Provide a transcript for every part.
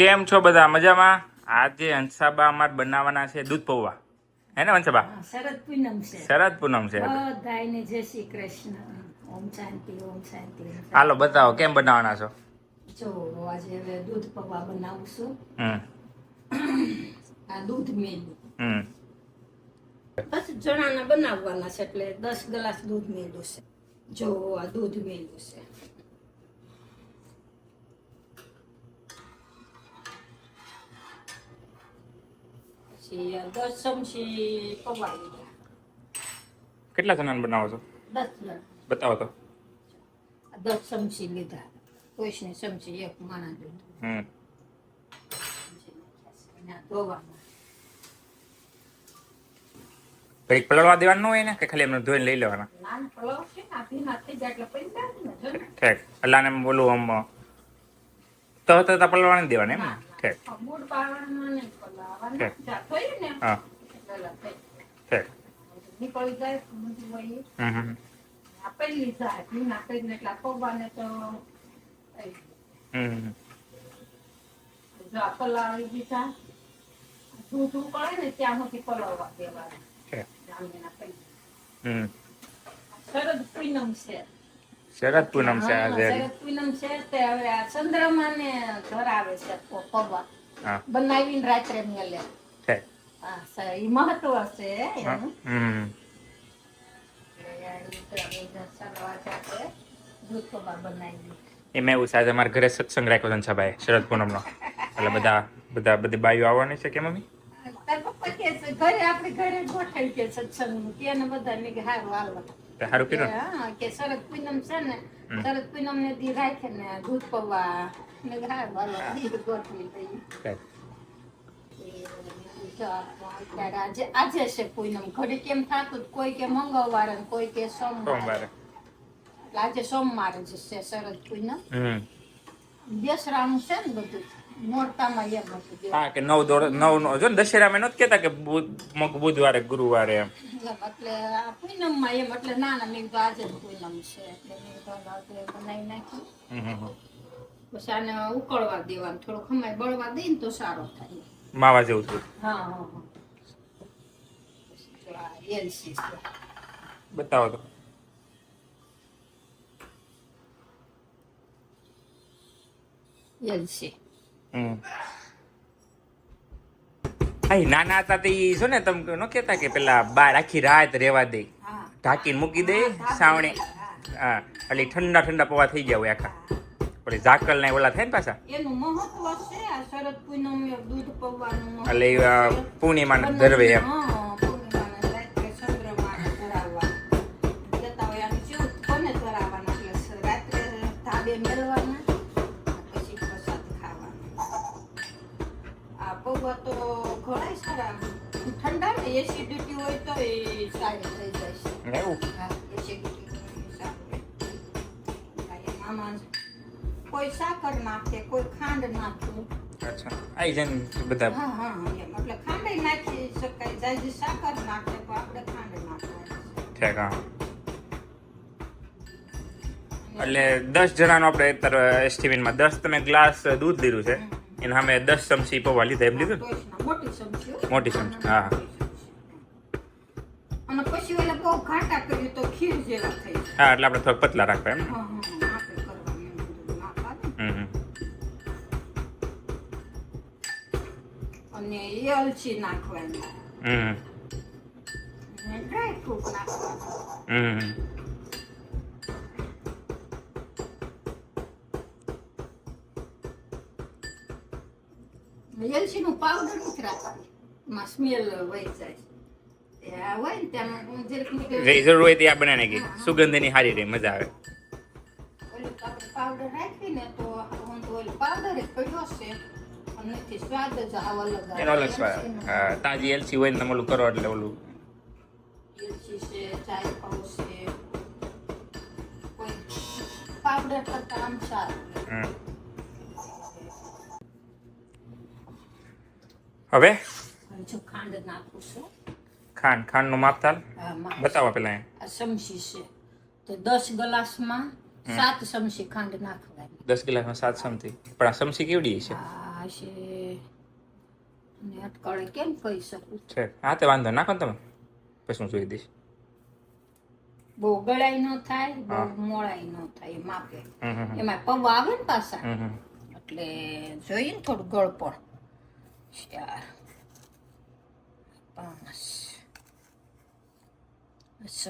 કેમ છો બધા? મજામાં? આજે હંસાબા અમારે બનાવવાના છે દૂધ પૌવા. હે ને હંસાબા? શરદ પૂનમ છે. શરદ પૂનમ છે. બધાને જય શ્રી કૃષ્ણ. ઓમ શાંતિ ઓમ શાંતિ. હાલો બતાવો કેમ બનાવવાના છો? જો આજે હવે દૂધ પૌવા બનાવશું. હમ. આ દૂધ મેલું હમ. દસ જણાના બનાવવાના છે એટલે દસ ગ્લાસ દૂધ મેલું છે. જો આ દૂધ મેલું છે. કેટલા જણાને બનાવો છો? દસ જણ. બતાવો તો. દસ ચમચી લીધા. કોઈશની ચમચી એક માણા કંઈક પલળવા દેવાનું હોય ને કે ખાલી એમને ધોઈને લઈ લેવાના. ઠેક. એટલે આને બોલું આમ તો પલળવા નહીં દેવાના એમ? ઠેક ને? હા. ઠેક નીકળી જાય બધું હોય. હમ હમ. આ પહેલી જાય ભીના કરીને એટલે તો હમ હમ. ગયું. જો આ પલાળી દીધા. દૂધ ઉકળે ને ત્યાં સુધી પલાવવા દેવા. હમ. શરદ પૂનમ છે. શરદ પૂનમ છે આજે શરદ પૂનમ છે તે હવે આ ચંદ્રમાને ધરાવે છે પ- પૌવા બનાવીને રાત્રે મેલે. છે. હા સર મહત્વ છે. હમ. એમાં એવું છે આજે અમારા ઘરે સત્સંગ રાખ્યો છે ભાઈ શરદ પૂનમનો. એટલે બધા બધા બધી બાઈઓ આવવાની છે કે મમ્મી? તાર પપ્પા કે છે ઘરે આપણે ઘરે ગોઠવી કે સત્સંગનું. કે બધા ને હારું હાલો તે સારું કર્યું ને? હા કે શરદ પૂનમ છે ને. શરદ પૂનમ ને દી રાખે ને દૂધ પૌવા. ગોઠવી દઈએ અત્યારે આજે આજે છે પૂનમ. ઘડી કેમ થતું કોઈ કે મંગળવારે ને કોઈ કે સોમવારે. આજે સોમવારે જ છે શરદ પૂનમ. બેસરાનું છે ને બધું. હા કે નવ દોડ નવ નો જો ને દશેરામાં નથી કેતા કે બુધવારે ગુરુવારે એમ. એટલે પૂનમમાં એમ એટલે ના ના મેં તો આજે પૂનમ છે. એટલે મેં બનાવી હમ. પછી આને ઉકળવા દેવાનું થોડું ખમાય બળવા દે ને તો સારો થાય. માવા જેવું થયું. હા હા એલસી છે. બતાવો તો. એલસી. હમ. નાના હતા તે ઈ ને તમે ન કેતા કે પેલા બાર આખી રાત રેવા દે. ઢાંકીને મૂકી દે સાવણે. હા. એટલે ઠંડા ઠંડા પવા થઈ ગયા હોય આખા. પછી ઝાકલ ને ઓલા થાય ને પાછા? એનું મહત્વ છે આ એસિડિટી હોય તો એ સારી થઈ જાય છે. એવું? હા, acidity હોય એ સારું. આ એમ આમાં કોઈ સાકર નાખે કોઈ ખાંડ નાખે. અચ્છા. આઈ બધા. હા હા એમ. એટલે ખાંડ નાખી શકાય. જાજી સાકર નાખે તો આપણે ખાંડ નાખવાની ઠેક હા. એટલે દસ જણાનો આપણે અત્યારે એસ્ટિમેટમાં દસ તમે ગ્લાસ દૂધ લીધું છે. એના સામે દસ ચમચી પૌવા લીધા એમ લીધું મોટી ચમચી હો. અને પછી ઓલા બહુ ઘાટા કર્યું તો ખીર જેવા થઈ હા એટલે આપણે થોડા પતલા રાખવા એમ? ને? નાખવાનું. અને એલચી નાખવાની. હમ અને ડ્રાય ફ્રૂટ નાખવાનું. હમ. એલચીનું પાવડર નથી રાખવાનું. એમાં સ્મેલ વહી જાય. ત્યાં જરૂર હોય તે આ બનાવી નાખી સુગંધની સારી રહે, મજા આવે. તાજી એલચી હોય તમે કરો એટલે ઓલું. હવે? ખાંડ નાખું છું ખાંડ ખાંડનું માપતાલ આમાં બતાવો પેલા. આ ચમચી છે. તો દસ ગ્લાસમાં સાત ચમચી ખાંડ નાખવાની. દસ ગ્લાસમાં સાત ચમચી પણ આ ચમચી કેવડી છે આ આ છે ને અટકળે કેમ કહી શકું? છે. હા તે વાંધો નાખો ને તમે. પછી હું જોઈ દઈશ. બહુ ગળાઈ ન થાય બહુ ન થાય માપે. એમાં પૌવા આવે ને પાછા. એટલે જોઈએ ને થોડું ગળ પણ ચાર પાંચ છ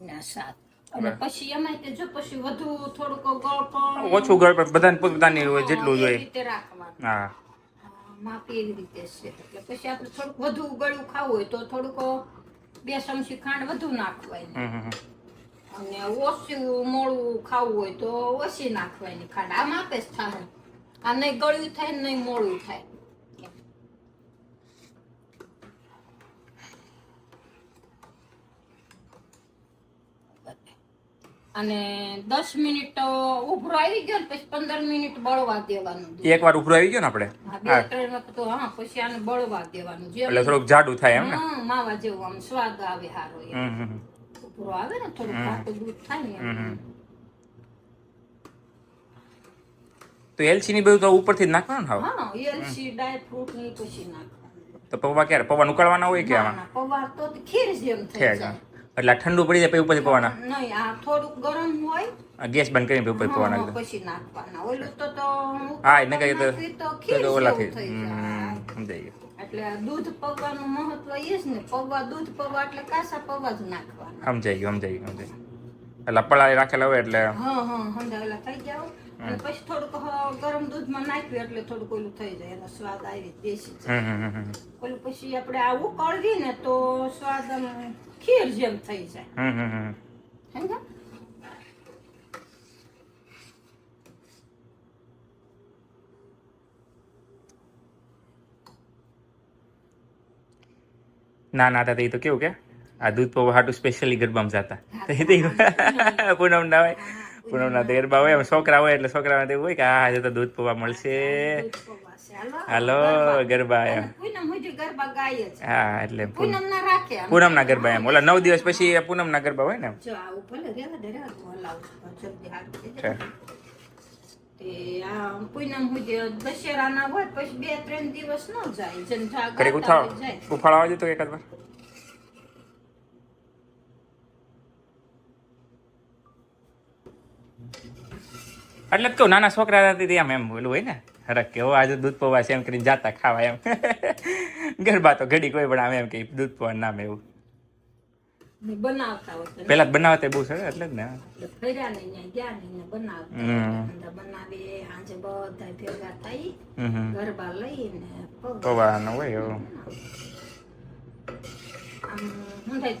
ના સાત. અને પછી એમાં કે જો પછી વધુ થોડુંક ગળ પણ ઓછું ગળ બધાને પોતપોતાની હોય જેટલું જોઈએ. રીતે રાખવાનું. હા. હા, એવી રીતે છે. એટલે પછી આપણે થોડુંક વધુ ગળ્યું ખાવું હોય તો થોડુંક બે ચમચી ખાંડ વધુ નાખવાની. અને ઓછું મોળું ખાવું હોય તો ઓછી નાખવાની ખાંડ. આ આપે જ આ નહીં ગળ્યું થાય નહીં મોળું થાય. અને દસ મિનિટ ઉભરો આવી ગયો ને પછી પંદર મિનિટ બળવા દેવાનું એક વાર ઉભરો આવી ગયો ને આપણે? તો હા પછી આને બળવા દેવાનું. એટલે થોડુંક જાડું થાય એમ ને? માવા જેવું આમ સ્વાદ આવે હારો. ઉભરો આવે ને થોડું ઘાટું દૂધ થાય ને તો એલસી ની બધું તો ઉપરથી જ નાખવાનું હાવ? હા એલસી ડ્રાય ફ્રૂટની પછી નાખવાનું. તો પૌવા ક્યારે? પૌવા ઉકાળવાના હોય કે આમાં? પૌવા તો ખીર જેમ થઈ જાય. એટલે ઠંડુ પડી જાય પછી ઉપરથી પૌવાના? નહીં આ ગરમ હોય. ગેસ બંધ કરીને ઉપર પવાના હા, પછી નાખવાના. ઓલું તો તો હા એને કઈ તો તો ઓલા થઈ સમજાઈ ગયું. એટલે આ દૂધ પગવાનું મહત્વ એ જ ને પગવા દૂધ પગવા એટલે કાસા પગવા જ નાખવાના. સમજાઈ ગયું સમજાઈ ગયું સમજાઈ ગયું. એટલે પલાળી રાખેલા હોય એટલે હા હા સમજાવેલા થઈ અને પછી થોડુંક ગરમ દૂધમાં નાખ્યું એટલે થોડુંક ઓલું થઈ જાય એનો સ્વાદ આવી દેશી જાય. ઓલું પછી આપણે આવું કરવી ને તો સ્વાદ આમ ખીર જેમ થઈ જાય? ના ના હતા એ તો કેવું કે આ દૂધ પૌવા હાટું સ્પેશિયલી ગરબામાં જતા. પૂનમ ના હોય. પૂનમ ના તો ગરબા હોય એમ છોકરા હોય એટલે છોકરા એવું હોય કે આ આજે તો દૂધ પૌવા મળશે હાલો, ગરબા એમ હા એટલે પૂનમ ના રાખે આમ. પૂનમ ના ગરબા એમ ઓલા નવ દિવસ પછી પૂનમના ગરબા હોય ને એમ જો આવું ભલે રહેવા દે રહેવા દે, હું હલાવું છું. જલ્દી હાથ થઈ છે. જાય. તે આ પૂનમ સુધી દશેરા ના હોય પછી બે ત્રણ દિવસ ન જાય ઉફાળવા જા- કડીક ગાતા ઉઠાવ હોય જાય ઉફાળો આવજો તો એકાદ વાર એટલે જ કહું નાના છોકરા હતા તે આમ એમ બોલું હોય ને. હરક કે આજે દૂધ પોવા છે એમ કરીને જાતા ખાવા એમ. ગરબા તો ઘડી કોઈ પણ આમ એમ કે દૂધ પૌવા નામ એવું. પેલા બનાવતા બહુ સરસ એટલે જ ને. ત્યાં ત્યાં. પૌવાનો હોય એવું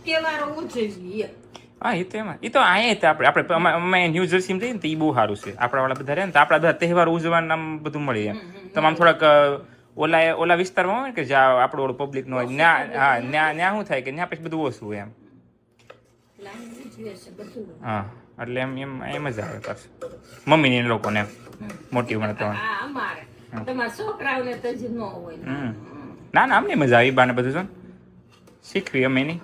તહેવારો ઉજવીએ. હા એ તો એમાં એ તો અહીંયા આપણે. આપણે અમે- ન્યૂ જર્સીમાં જઈએ ને તો એ બહુ સારું છે. આપણા વાળા બધા રહે ને તો આપણા બધા તહેવાર ઉજવાનું આમ બધું મળી એમ. તમામ થોડાક ઓલા ઓલા વિસ્તારમાં હોય ને કે જ્યાં આપણો પબ્લિક નો હોય ન્યા હા ન્યા ન્યા શું થાય કે ન્યા પછી બધું ઓછું હોય એમ. હા એટલે એમ એમ એમ જ આવે પાછું. મમ્મીની ને લોકોને મોટી ઉંમર તો. ના ના અમને મજા આવી બાને બધું જો શીખવી અમે એની.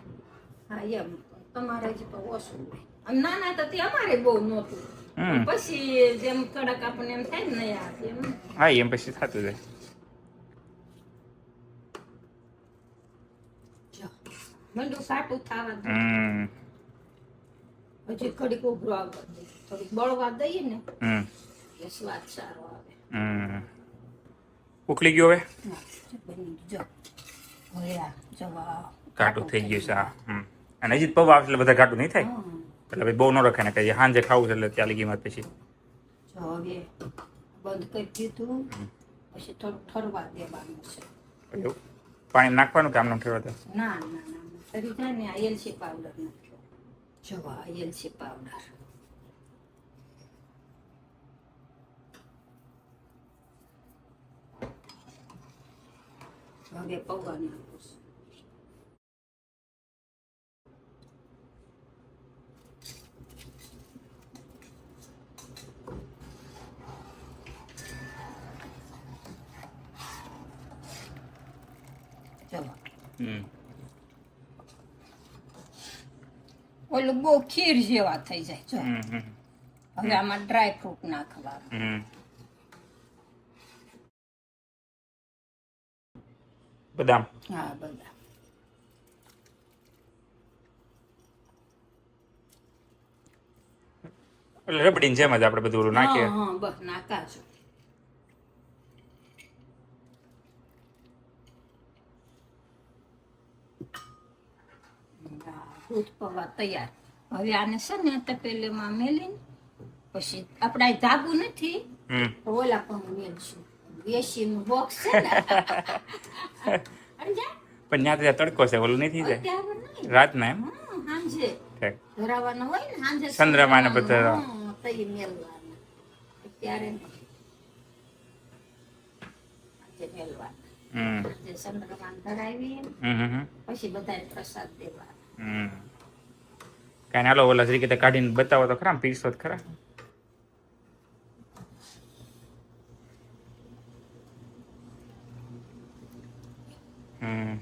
તમારે જ તો ઓછું ના આમ નાના તો તે અમારે બહુ નહોતું. પછી જેમ કડક આપણને એમ થાય ને આ એમ. હા એમ પછી થતું જાય. જો મંડું કાટું થવા દે. હજી ઘડીક ઉભરો આવવા થોડીક બળવા દઈએ ને એ સ્વાદ સારો આવે. હમ. ઉકળી ગયો હવે. જો ઘાટું થઈ ગયું છે હા. અને હજી પૌવા આવશે એટલે બધા ઘાટું નહીં થાય. એટલે ભાઈ બહુ ન રખાય ને કહીએ સાંજે ખાવું છે એટલે ચાલી ગઈ વાત પછી. બંધ કરી દીધું. પછી થોડુંક ઠરવા દેવાનું છે. પાણી નાખવાનું કામ નામ ઠેરવા ના ના ના. તરી જાય ને પાવડર નાખ્યો. જો પાવડર. હવે પૌવા ઓલું બહુ ખીર જેવા થઈ જાય જો. હવે આમાં ડ્રાય ફ્રૂટ નાખવા બદામ. હા બદામ. રબડીને જેમ જ આપણે બધું નાખીએ. હા બસ નાખાશું દૂધ પૌવા તૈયાર. હવે આને છે ને તપેલીમાં મેલીને પછી આપણા ધાબુ નથી તો ઓલા પણ મેલશું. એસીનું બોક્સ છે ને. પણ ત્યાં ત્યાં તડકો છે ઓલું નહીં થઈ જાય. રાતના એમ? સાંજે. ઠીક. હોય ને સાંજે ચંદ્રમાને બધા. તઈ મેલવાના. મેલવાના. ધરાવી. પછી બધાને પ્રસાદ દેવાનો. હમ. કાંઈ હાલો ઓલા તરીકે તો કાઢીને બતાવો તો ખરા પીરસો તો ખરા. હમ.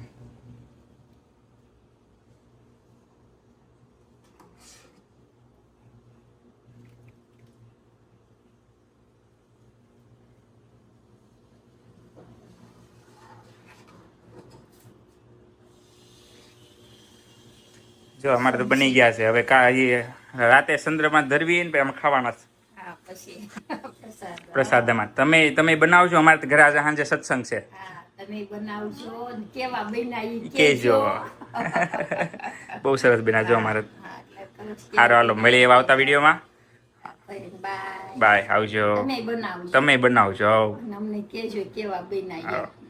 જો અમારે તો બની ગયા છે. હવે કા રાતે ચંદ્રમાં ધરવી ને અમે ખાવાના છે. પ્રસાદ. પ્રસાદમાં. તમે તમે બનાવજો. અમારે તો ઘરે આજે સાંજે સત્સંગ છે. તમે બનાવજો કેવા બહુ સરસ બનાવજો અમારે. સારો હાલો. મળીએ આવતા વિડીયોમાં. બાય. આવજો. તમે બનાવજો. અમને કેજો કેવા. આવો.